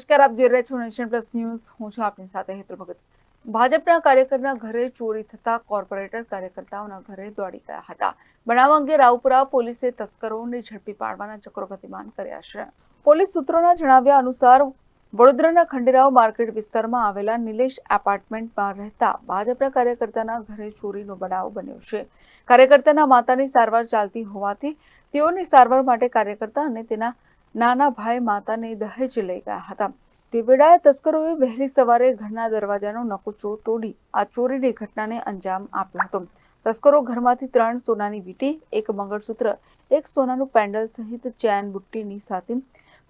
નમસ્કાર, આપ જોઈ રહ્યા છો નેશન પ્લસ ન્યૂઝ. હું છું આપની સાથે હેતુ ભગત. ભાજપના કાર્યકરના ઘરે ચોરી થતા કોર્પોરેટર કાર્યકર્તાઓના ઘરે દોડી ગયા હતા. બનાવ અંગે રાવપુરા પોલીસે તસ્કરોને ઝડપી પાડવાના ચક્રો ગતિમાન કર્યા છે. પોલીસ સૂત્રોના જણાવ્યા અનુસાર, વડોદરાના ખંડેરાવ માર્કેટ વિસ્તારમાં આવેલા નિલેશ એપાર્ટમેન્ટમાં રહેતા ભાજપના કાર્યકર્તાના ઘરે ચોરીનો બનાવ બન્યો છે. કાર્યકર્તાના માતાની સારવાર ચાલતી હોવાથી તેઓની સારવાર માટે કાર્યકર્તા અને તેના નાના ભાઈ માતાને દહેજ લઈ ગયા હતા. તે વેળાએ તસ્કરોએ વહેલી સવારે ઘરના દરવાજાનો નકુચો તોડી આ ચોરીની ઘટનાને અંજામ આપ્યો હતો. તસ્કરો ઘરમાંથી ત્રણ સોનાની વીટી, એક મંગળસૂત્ર, એક સોનાનું પેન્ડલ સહિત ચેન બુટ્ટીની સાથે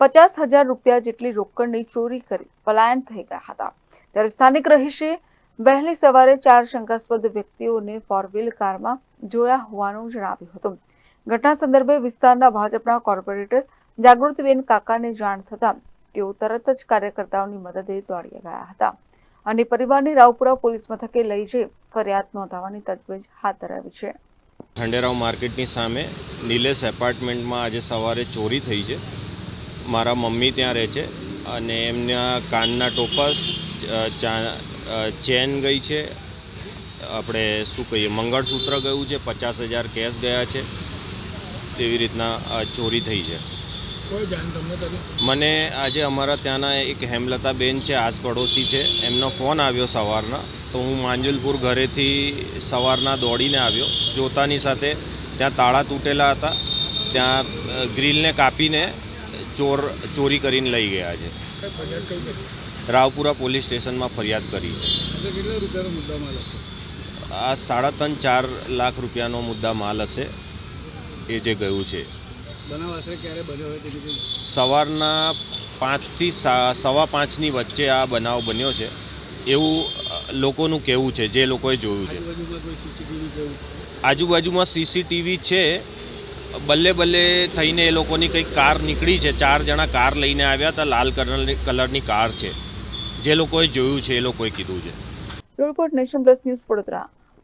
પચાસ હજાર રૂપિયા જેટલી રોકડની ચોરી કરી પલાયન થઈ ગયા હતા. ત્યારે સ્થાનિક રહીશે વહેલી સવારે ચાર શંકાસ્પદ વ્યક્તિઓને ફોર વ્હીલ કારમાં જોયા હોવાનું જણાવ્યું હતું. ઘટના સંદર્ભે વિસ્તારના ભાજપના કોર્પોરેટર જાગૃતિબેન કાકાને જાણ થતાં તેઓ તરત જ કાર્યકર્તાઓની મદદે દોડી ગયા હતા અને પરિવારની રાવપુરા પોલીસ મથકે લઈ જઈ ફરિયાદ નોંધાવવાની તજવીજ હાથ ધરાવી છે. ખંડેરાવ માર્કેટની સામે નિલેશ એપાર્ટમેન્ટમાં આજે સવારે ચોરી થઈ છે. મારા મમ્મી ત્યાં રહે છે અને એમના કાનના ટોપસ ચેન ગઈ છે. આપણે શું કહીએ, મંગળસૂત્ર ગયું છે. પચાસ હજાર કેશ ગયા છે. તેવી રીતના ચોરી થઈ છે. મને આજે અમારા ત્યાંના એક હેમલતાબેન છે આસ પડોશી છે. એમનો ફોન આવ્યો સવારના. તો હું માંજલપુર ઘરેથી સવારના દોડીને આવ્યો. જોતાની સાથે ત્યાં તાળા તૂટેલા હતા. ત્યાં ગ્રીલને કાપીને ચોર ચોરી કરીને લઈ ગયા છે. રાવપુરા પોલીસ સ્ટેશનમાં ફરિયાદ કરી છે. આ સાડા ત્રણ ચાર લાખ રૂપિયાનો મુદ્દા માલ હશે. એ જે ગયું છે. સવારના પાંચથી સા- સવા પાંચની વચ્ચે આ બનાવ બન્યો છે. એવું લોકોનું કહેવું છે જે લોકોએ જોયું છે. આજુબાજુમાં સીસીટીવી આજુબાજુમાં સીસીટીવી છે. બલ્લે બલ્લે થઈને એ લોકોની કંઈક કાર નીકળી છે. ચાર જણા કાર લઈને આવ્યા હતા. લાલ કલરની કલરની કાર છે. જે લોકોએ જોયું છે એ લોકોએ કીધું છે. Report nation plus news Vadodara.